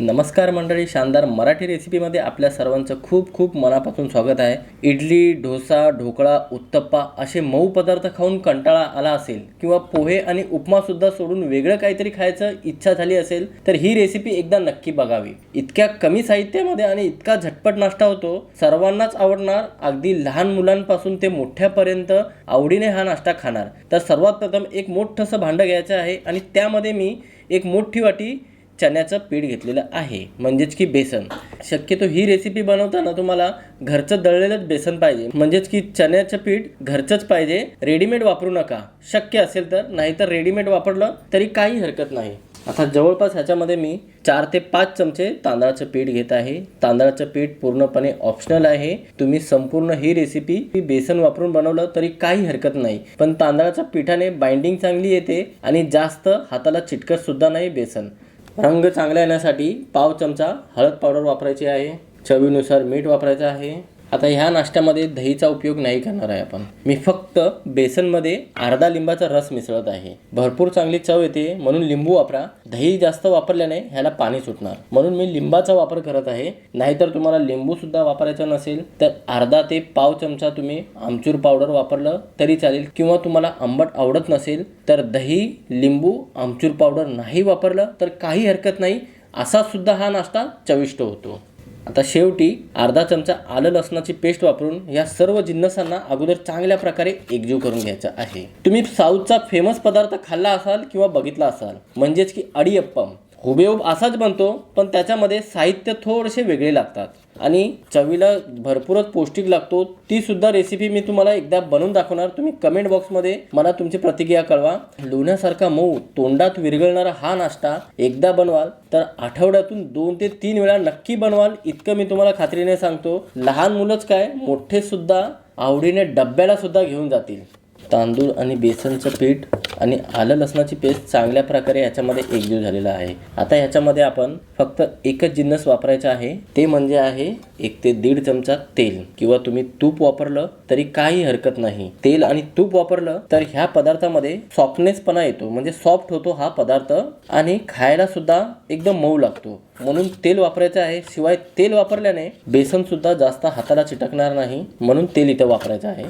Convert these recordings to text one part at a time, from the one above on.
नमस्कार मंडळी शानदार मराठी रेसिपीमध्ये आपल्या सर्वांचं खूप खूप मनापासून स्वागत आहे. इडली डोसा ढोकळा उत्तप्पा असे मऊ पदार्थ खाऊन कंटाळा आला असेल किंवा पोहे आणि उपमासुद्धा सोडून वेगळं काहीतरी खायचं इच्छा झाली असेल तर ही रेसिपी एकदा नक्की बघावी. इतक्या कमी साहित्यामध्ये आणि इतका झटपट नाश्ता होतो सर्वांनाच आवडणार अगदी लहान मुलांपासून ते मोठ्यापर्यंत आवडीने हा नाश्ता खाणार. तर सर्वात प्रथम एक मोठंसं भांडं घ्यायचं आहे आणि त्यामध्ये मी एक मोठी वाटी चण्याचं पीठ घेतलेलं आहे. म्हणजेच की बेसन. शक्यतो ही रेसिपी बनवताना तुम्हाला घरचं दळलेलंच बेसन पाहिजे. म्हणजेच की चण्याचं पीठ घरचंच पाहिजे. रेडीमेड वापरू नका. शक्य असेल तर नाहीतर रेडीमेड वापरलं तरी काही हरकत नाही. आता जवळपास ह्याच्यामध्ये मी चार ते पाच चमचे तांदळाचं पीठ घेत आहे. तांदळाचं पीठ पूर्णपणे ऑप्शनल आहे. तुम्ही संपूर्ण ही रेसिपी बेसन वापरून बनवलं तरी काही हरकत नाही. पण तांदळाच्या पिठाने बाइंडिंग चांगली येते आणि जास्त हाताला चिटकत सुद्धा नाही बेसन. रंग चांगला येण्यासाठी पाव चमचा हळद पावडर वापरायची आहे चवीनुसार मीठ वापरायचं आहे. आता ह्या नाश्त्यामध्ये दहीचा उपयोग नाही करणार आहे आपण. मी फक्त बेसनमध्ये अर्धा लिंबाचा रस मिसळत आहे. भरपूर चांगली चव येते म्हणून लिंबू वापरा. दही जास्त वापरल्याने ह्याला पाणी सुटणार. म्हणून मी लिंबाचा वापर करत आहे. नाहीतर तुम्हाला लिंबू सुद्धा वापरायचा नसेल तर अर्धा ते पाव चमचा तुम्ही आमचूर पावडर वापरलं तरी चालेल. किंवा तुम्हाला आंबट आवडत नसेल तर दही लिंबू आमचूर पावडर नाही वापरलं तर काही हरकत नाही. असा सुद्धा हा नाश्ता चविष्ट होतो. आता शेवटी अर्धा चमचा आलं लसणाची पेस्ट वापरून या सर्व जिन्नसांना अगोदर चांगल्या प्रकारे एकजीव करून घ्यायचा आहे. तुम्ही साऊथचा फेमस पदार्थ खाल्ला असाल किंवा बघितला असाल म्हणजेच की अडियप्पम. हुबेहूब असाच बनतो पण त्याच्यामध्ये साहित्य थोडेसे वेगळे लागतात. आणि चवीला भरपूरच पौष्टिक लागतो ती सुद्धा रेसिपी मी तुम्हाला एकदा बनवून दाखवणार. तुम्ही कमेंट बॉक्समध्ये मला तुमची प्रतिक्रिया कळवा. लोण्यासारखा मऊ तोंडात विरघळणारा हा नाश्ता एकदा बनवाल तर आठवड्यातून दोन ते तीन वेळा नक्की बनवाल इतकं मी तुम्हाला खात्रीने सांगतो. लहान मुलंच काय मोठे सुद्धा आवडीने डब्याला सुद्धा घेऊन जातील. तांदूळ आणि बेसनचं पीठ आणि आलं लसणाची पेस्ट चांगल्या प्रकारे याच्यामध्ये एकजीव झालेला आहे. आता याच्यामध्ये आपण फक्त एकच जिन्नस वापरायचा आहे. ते म्हणजे आहे एक ते दीड चमचा तेल. किंवा तुम्ही तूप वापरलं तरी काही हरकत नाही. तेल आणि तूप वापरलं तर ह्या पदार्थामध्ये सॉफ्टनेसपणा येतो. म्हणजे सॉफ्ट होतो हा पदार्थ आणि खायला सुद्धा एकदम मऊ लागतो. म्हणून तेल वापरायचं आहे. शिवाय तेल वापरल्याने बेसन सुद्धा जास्त हाताला चिटकणार नाही. म्हणून तेल इथं वापरायचं आहे.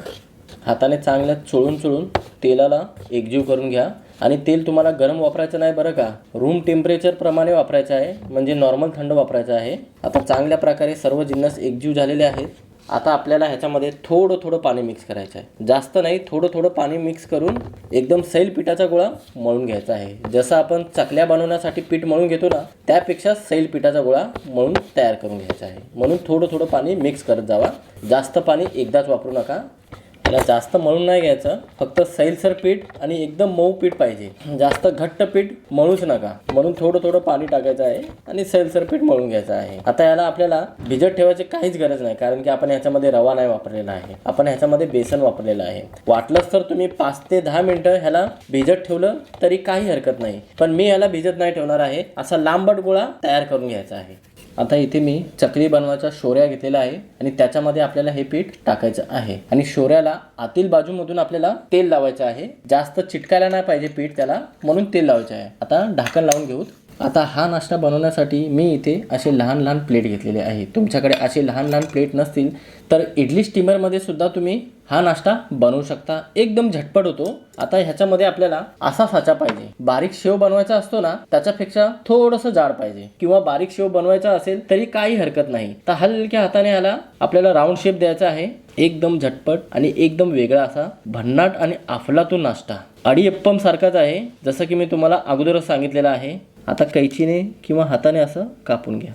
हाताने चांगलं चोळून चोळून तेलाला एकजीव करून घ्या. आणि तेल तुम्हाला गरम वापरायचं नाही बरं का? रूम टेम्परेचरप्रमाणे वापरायचं आहे. म्हणजे नॉर्मल थंड वापरायचं आहे. आता चांगल्या प्रकारे सर्व जिन्नस एकजीव झालेले आहेत. आता आपल्याला ह्याच्यामध्ये थोडं थोडं पाणी मिक्स करायचं आहे. जास्त नाही थोडं थोडं पाणी मिक्स करून एकदम सैल पिठाचा गोळा मळून घ्यायचा आहे. जसं आपण चकल्या बनवण्यासाठी पीठ मळून घेतो ना त्यापेक्षा सैल पिठाचा गोळा मळून तयार करून घ्यायचा आहे. म्हणून थोडं थोडं पाणी मिक्स करत जावा. जास्त पाणी एकदाच वापरू नका. याला जास्त मळून नाही घ्यायचं फक्त सैलसर पीठ आणि एकदम मऊ पीठ पाहिजे. जास्त घट्ट पीठ मळूच नका. म्हणून थोडं थोडं पाणी टाकायचं आहे आणि सैलसर पीठ मळून घ्यायचं आहे. आता याला आपल्याला भिजत ठेवायची काहीच गरज नाही कारण की आपण ह्याच्यामध्ये रवा नाही वापरलेला आहे. आपण ह्याच्यामध्ये बेसन वापरलेलं आहे. वाटलंच तर तुम्ही पाच ते दहा मिनटं ह्याला भिजत ठेवलं तरी काही हरकत नाही. पण मी ह्याला भिजत नाही ठेवणार आहे. असा लांबट गोळा तयार करून घ्यायचा आहे. आता इथे मी चकली बनवायचा शोऱ्या घेतलेला आहे आणि त्याच्यामध्ये आपल्याला हे पीठ टाकायचं आहे. आणि शोऱ्याला आतील बाजूमधून आपल्याला तेल लावायचं आहे. जास्त चिटकायला नाही पाहिजे पीठ त्याला म्हणून तेल लावायचं आहे. आता ढाकण लावून घेऊ आता हा नाश्ता बनवण्यासाठी मी इथे असे लहान लहान प्लेट घेतलेले आहे. तुमच्याकडे असे लहान लहान प्लेट नसतील तर इडली स्टीमरमध्ये सुद्धा तुम्ही हा नाश्ता बनवू शकता. एकदम झटपट होतो. आता ह्याच्यामध्ये आपल्याला असा साचा पाहिजे. बारीक शेव बनवायचा असतो ना त्याच्यापेक्षा थोडंसं जाड पाहिजे. किंवा बारीक शेव बनवायचा असेल तरी काही हरकत नाही. तर हलक्या हाताने ह्याला आपल्याला राऊंड शेप द्यायचा आहे. एकदम झटपट आणि एकदम वेगळा असा भन्नाट आणि अफलातून नाश्ता. अडीअप्पम सारखाच आहे जसं की मी तुम्हाला अगोदरच सांगितलेलं आहे. आता कैचीने किंवा हाताने असं कापून घ्या.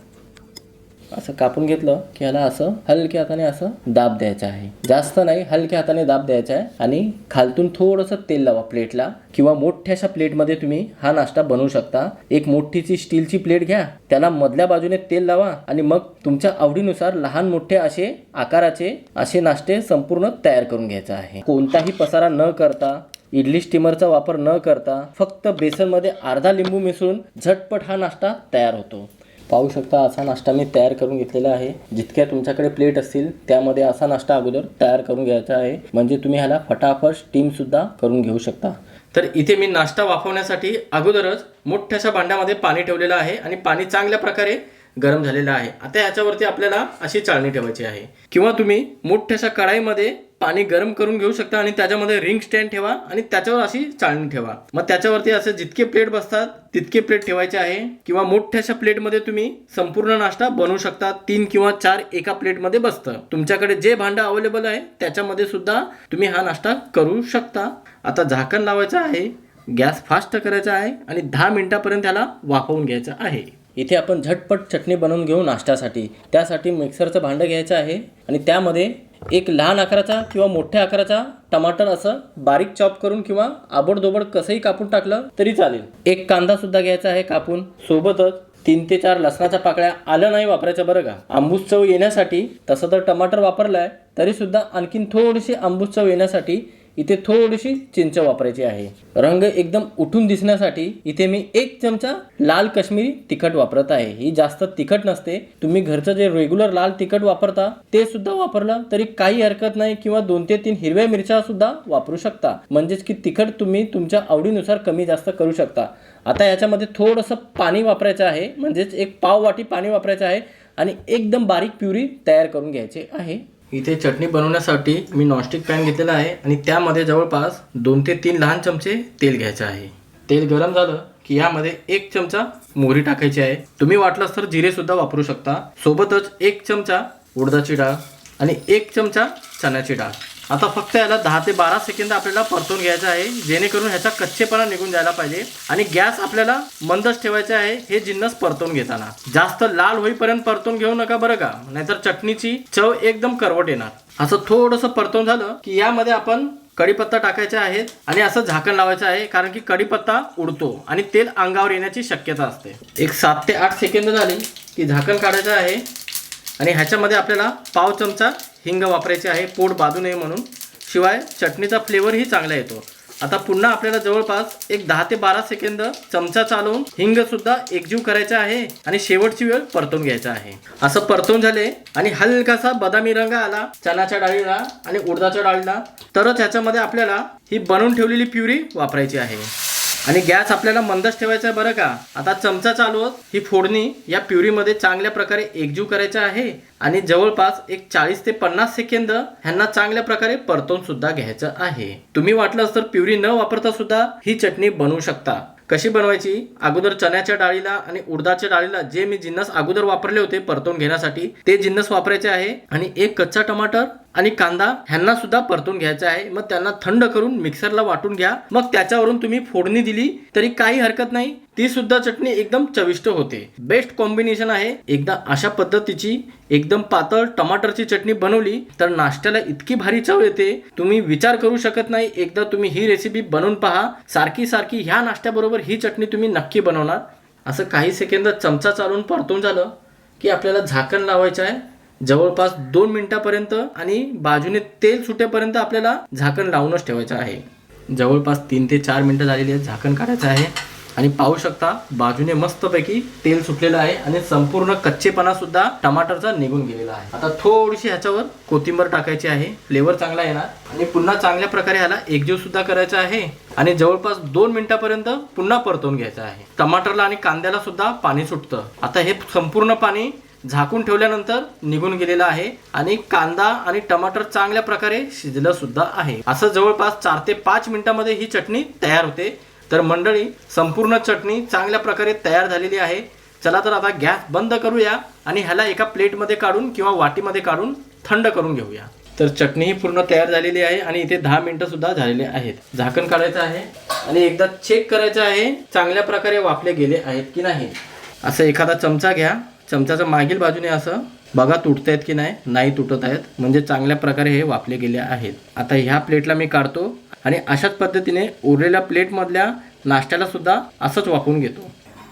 असं कापून घेतलं की ह्याला असं हलक्या हाताने असं दाब द्यायचा आहे. जास्त नाही हलक्या हाताने दाब द्यायचा आहे आणि खालतून थोडंसं तेल लावा प्लेटला किंवा मोठ्याशा प्लेटमध्ये तुम्ही हा नाश्ता बनवू शकता. एक मोठीची स्टीलची प्लेट घ्या त्याला मधल्या बाजूने तेल लावा आणि मग तुमच्या आवडीनुसार लहान मोठे असे आकाराचे असे नाश्ते संपूर्ण तयार करून घ्यायचा आहे. कोणताही पसारा न करता इडली स्टीमरचा वापर न करता फक्त बेसनमध्ये अर्धा लिंबू मिसळून झटपट हा नाश्ता तयार होतो. पाहू शकता असा नाश्ता मी तयार करून घेतलेला आहे. जितक्या तुमच्याकडे प्लेट असतील त्यामध्ये असा नाश्ता अगोदर तयार करून घ्यायचा आहे. म्हणजे तुम्ही ह्याला फटाफट स्टीमसुद्धा करून घेऊ शकता. तर इथे मी नाश्ता वाफवण्यासाठी अगोदरच मोठ्याशा भांड्यामध्ये पाणी ठेवलेलं आहे आणि पाणी चांगल्या प्रकारे गरम झालेला आहे. आता याच्यावरती आपल्याला अशी चाळणी ठेवायची आहे. किंवा तुम्ही मोठ्याशा कढाईमध्ये पाणी गरम करून घेऊ शकता आणि त्याच्यामध्ये रिंग स्टँड ठेवा आणि त्याच्यावर अशी चाळणी ठेवा. मग त्याच्यावरती असे जितके प्लेट बसतात तितके प्लेट ठेवायचे आहे. किंवा मोठ्याशा प्लेटमध्ये तुम्ही संपूर्ण नाश्ता बनवू शकता. तीन किंवा चार एका प्लेटमध्ये बसतं. तुमच्याकडे जे भांडं अवेलेबल आहे त्याच्यामध्ये सुद्धा तुम्ही हा नाश्ता करू शकता. आता झाकण लावायचं आहे. गॅस फास्ट करायचा आहे आणि दहा मिनिटापर्यंत त्याला वाफवून घ्यायचा आहे. इथे आपण झटपट चटणी बनवून घेऊ नाश्त्यासाठी. त्यासाठी मिक्सरचं भांडं घ्यायचं आहे आणि त्यामध्ये एक लहान आकाराचा किंवा मोठ्या आकाराचा टमाटर असं बारीक चॉप करून किंवा आबडदोबड कसंही कापून टाकलं तरी चालेल. एक कांदा सुद्धा घ्यायचा आहे कापून. सोबतच तीन ते चार लसणाच्या पाकळ्या आलं नाही वापरायचं बरं का? आंबूस चव येण्यासाठी तसं तर टमाटर वापरलाय तरी सुद्धा आणखीन थोडीशी आंबूस चव येण्यासाठी इथे थोडीशी चिंच वापरायची आहे. रंग एकदम उठून दिसण्यासाठी इथे मी एक चमचा लाल काश्मीरी तिखट वापरत आहे. ही जास्त तिखट नसते. तुम्ही घरचं जे रेग्युलर लाल तिखट वापरता ते सुद्धा वापरलं तरी काही हरकत नाही किंवा दोन ते तीन हिरव्या मिरच्या सुद्धा वापरू शकता. म्हणजेच की तिखट तुम्ही तुमच्या आवडीनुसार कमी जास्त करू शकता. आता याच्यामध्ये थोडंसं पाणी वापरायचं आहे. म्हणजेच एक पाव वाटी पाणी वापरायचं आहे आणि एकदम बारीक प्युरी तयार करून घ्यायची आहे. इथे चटणी बनवण्यासाठी मी नॉनस्टिक पॅन घेतलेला आहे आणि त्यामध्ये जवळपास दोन ते तीन लहान चमचे तेल घ्यायचे आहे. तेल गरम झालं की यामध्ये एक चमचा मोहरी टाकायची आहे. तुम्ही वाटलंच तर जिरे सुद्धा वापरू शकता. सोबतच एक चमचा उडदाची डाळ आणि एक चमचा चण्याची डाळ. आता फक्त याला दहा ते बारा सेकंद आपल्याला परतून घ्यायचं आहे जेणेकरून ह्याचा कच्चेपणा निघून जायला पाहिजे आणि गॅस आपल्याला मंदच ठेवायचा आहे हे जिन्नस परतून घेताना. जास्त लाल होईपर्यंत परतून घेऊ नका बरं का नाहीतर चटणीची चव एकदम करवट येणार. असं थोडंसं परतून झालं की यामध्ये आपण कढीपत्ता टाकायचा आहे आणि असं झाकण लावायचं आहे कारण की कढीपत्ता उडतो आणि तेल अंगावर येण्याची शक्यता असते. एक सात ते आठ सेकंद झाली की झाकण काढायचं आहे आणि ह्याच्यामध्ये आपल्याला पाव चमचा हिंग वापरायची आहे पोट बाजू नये म्हणून. शिवाय चटणीचा फ्लेवरही चांगला येतो. आता पुन्हा आपल्याला जवळपास एक दहा ते बारा सेकंद चमचा चालवून हिंग सुद्धा एकजीव करायचा आहे आणि शेवटची वेळ परतून घ्यायचा आहे. असं परतून झाले आणि हलकासा बदामी रंग आला चण्याच्या डाळीला आणि उडदाच्या डाळीला तरच ह्याच्यामध्ये आपल्याला ही बनवून ठेवलेली प्युरी वापरायची आहे. आणि गॅस आपल्याला मंदच ठेवायचा आहे बरं का? आता चमचा चालवत ही फोडणी या प्युरीमध्ये चांगल्या प्रकारे एकजीव करायचा आहे आणि जवळपास एक चाळीस ते पन्नास सेकंद ह्यांना चांगल्या प्रकारे परतून सुद्धा घ्यायचं आहे. तुम्ही वाटलंच तर प्युरी न वापरता सुद्धा ही चटणी बनवू शकता. कशी बनवायची? अगोदर चण्याच्या डाळीला आणि उडदाच्या डाळीला जे मी जिन्नस अगोदर वापरले होते परतून घेण्यासाठी ते जिन्नस वापरायचे आहे. आणि एक कच्चा टमाटर आणि कांदा ह्यांना सुद्धा परतून घ्यायचा आहे. मग त्यांना थंड करून मिक्सरला वाटून घ्या. मग त्याच्यावरून तुम्ही फोडणी दिली तरी काही हरकत नाही. ती सुद्धा चटणी एकदम चविष्ट होते. बेस्ट कॉम्बिनेशन आहे. एकदा अशा पद्धतीची एकदम पातळ टमाटरची चटणी बनवली तर नाश्त्याला इतकी भारी चव येते. तुम्ही विचार करू शकत नाही. एकदा तुम्ही ही रेसिपी बनवून पहा. सारखी सारखी ह्या नाश्त्याबरोबर ही चटणी तुम्ही नक्की बनवणार. असं काही सेकंद चमचा चालून परतून झालं की आपल्याला झाकण लावायचं आहे. जवळपास दोन मिनिटापर्यंत आणि बाजूने तेल सुटेपर्यंत आपल्याला झाकण लावूनच ठेवायचं आहे. जवळपास तीन ते चार मिनटं झालेली आहेत झाकण काढायचं आहे. आणि पाहू शकता बाजूने मस्तपैकी तेल सुटलेलं आहे आणि संपूर्ण कच्चेपणा सुद्धा टमाटरचा निघून गेलेला आहे. आता थोडीशी ह्याच्यावर कोथिंबर टाकायची आहे. फ्लेवर चांगला येणार. आणि पुन्हा चांगल्या प्रकारे ह्याला एकजीव सुद्धा करायचा आहे. आणि जवळपास दोन मिनिटापर्यंत पुन्हा परतवून घ्यायचं आहे. टमाटरला आणि कांद्याला सुद्धा पाणी सुटतं. आता हे संपूर्ण पाणी झाकून ठेवल्यानंतर निघून गेलेला आहे आणि कांदा आणि टमाटर चांगल्या प्रकारे शिजलं सुद्धा आहे. असं जवळपास चार ते पाच मिनिटामध्ये ही चटणी तयार होते. तर मंडळी संपूर्ण चटणी चांगल्या प्रकारे तयार झालेली आहे. चला तर आता गॅस बंद करूया आणि ह्याला एका प्लेटमध्ये काढून किंवा वाटीमध्ये काढून थंड करून घेऊया. तर चटणी ही पूर्ण तयार झालेली आहे आणि इथे दहा मिनिटं सुद्धा झालेले आहेत. झाकण काढायचं आहे आणि एकदा चेक करायचं आहे चांगल्या प्रकारे वाफले गेले आहेत की नाही. असं एखादा चमचा घ्या. चमच्याच्या मागील बाजूने असं बघा तुटत आहेत की नाही? नाही तुटत आहेत. म्हणजे चांगल्या प्रकारे हे वापले गेले आहेत. आता ह्या प्लेटला मी काढतो आणि अशाच पद्धतीने उरलेल्या प्लेटमधल्या नाश्त्याला सुद्धा असंच वापरून घेतो.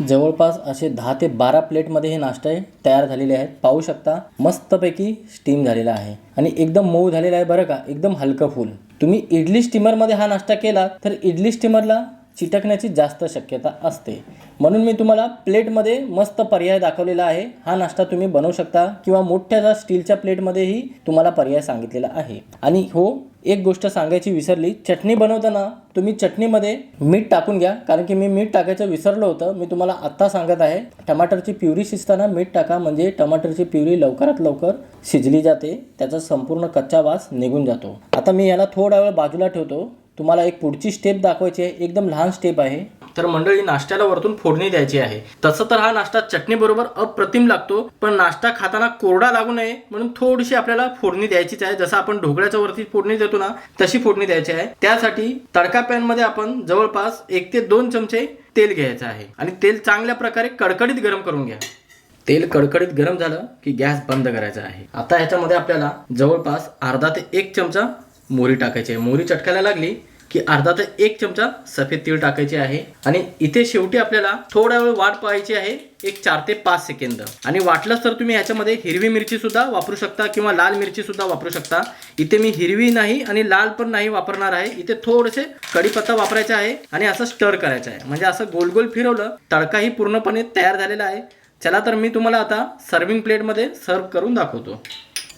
जवळपास असे दहा ते बारा प्लेटमध्ये हे नाश्ते तयार झालेले आहेत. पाहू शकता मस्तपैकी स्टीम झालेला आहे. आणि एकदम मऊ झालेला आहे बरं का? एकदम हलकं फुल. तुम्ही इडली स्टीमरमध्ये हा नाश्ता केला तर इडली स्टीमरला चिटकण्याची जास्त शक्यता असते. म्हणून मी तुम्हाला प्लेटमध्ये मस्त पर्याय दाखवलेला आहे. हा नाश्ता तुम्ही बनवू शकता किंवा मोठ्या स्टीलच्या प्लेटमध्येही तुम्हाला पर्याय सांगितलेला आहे. आणि हो एक गोष्ट सांगायची विसरली. चटणी बनवताना तुम्ही चटणीमध्ये मीठ टाकून घ्या. कारण की मी मीठ टाकायचं विसरलं होतं. मी तुम्हाला आत्ता सांगत आहे टमाटरची प्युरी शिजताना मीठ टाका. म्हणजे टमाटरची प्युरी लवकरात लवकर शिजली जाते. त्याचा संपूर्ण कच्चा वास निघून जातो. आता मी याला थोडा वेळ बाजूला ठेवतो. तुम्हाला एक पुढची स्टेप दाखवायची आहे. एकदम लहान स्टेप आहे. तर मंडळी नाश्त्याला वरतून फोडणी द्यायची आहे. तसं तर हा नाश्ता चटणी बरोबर अप्रतिम लागतो पण नाश्ता खाताना कोरडा लागू नये म्हणून थोडीशी आपल्याला फोडणी द्यायचीच आहे. जसं आपण ढोकळ्याच्या वरती फोडणी देतो ना तशी फोडणी द्यायची आहे. त्यासाठी तडका पॅनमध्ये आपण जवळपास एक ते दोन चमचे तेल घ्यायचं आहे. आणि तेल चांगल्या प्रकारे कडकडीत गरम करून घ्या. तेल कडकडीत गरम झालं की गॅस बंद करायचा आहे. आता ह्याच्यामध्ये आपल्याला जवळपास अर्धा ते एक चमचा मोहरी टाकायची आहे. मोहरी चटकायला लागली की अर्धा ते एक चमचा सफेद तीळ टाकायचे आहे. आणि इथे शेवटी आपल्याला थोडा वेळ वाट पाहायची आहे. एक चार ते पाच सेकंद. आणि वाटलंच तर तुम्ही ह्याच्यामध्ये हिरवी मिरची सुद्धा वापरू शकता किंवा लाल मिरची सुद्धा वापरू शकता. इथे मी हिरवी नाही आणि लाल पण नाही वापरणार आहे. इथे थोडेसे कढीपत्ता वापरायचा आहे आणि असं स्टर करायचं आहे. म्हणजे असं गोल गोल फिरवलं तडकाही पूर्णपणे तयार झालेला आहे. चला तर मी तुम्हाला आता सर्विंग प्लेटमध्ये सर्व करून दाखवतो.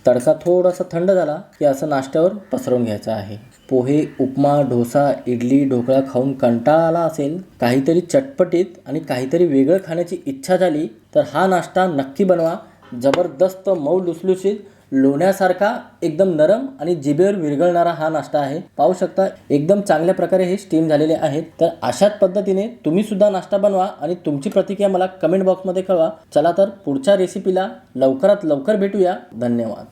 तडका थोडासा थंड झाला की असं नाश्त्यावर पसरवून घ्यायचं आहे. पोहे उपमा डोसा इडली ढोकळा खाऊन कंटाळा आला असेल काहीतरी चटपटीत आणि काहीतरी वेगळं खाण्याची इच्छा झाली तर हा नाश्ता नक्की बनवा. जबरदस्त मऊ लुसलुशीत लोण्यासारखा एकदम नरम आणि जिभेवर विरघळणारा हा नाश्ता आहे. पाहू शकता एकदम चांगल्या प्रकारे हे स्टीम झालेले आहेत. तर अशाच पद्धतीने तुम्ही सुद्धा नाश्ता बनवा आणि तुमची प्रतिक्रिया मला कमेंट बॉक्समध्ये कळवा. चला तर पुढच्या रेसिपीला लवकरात लवकर भेटूया. धन्यवाद.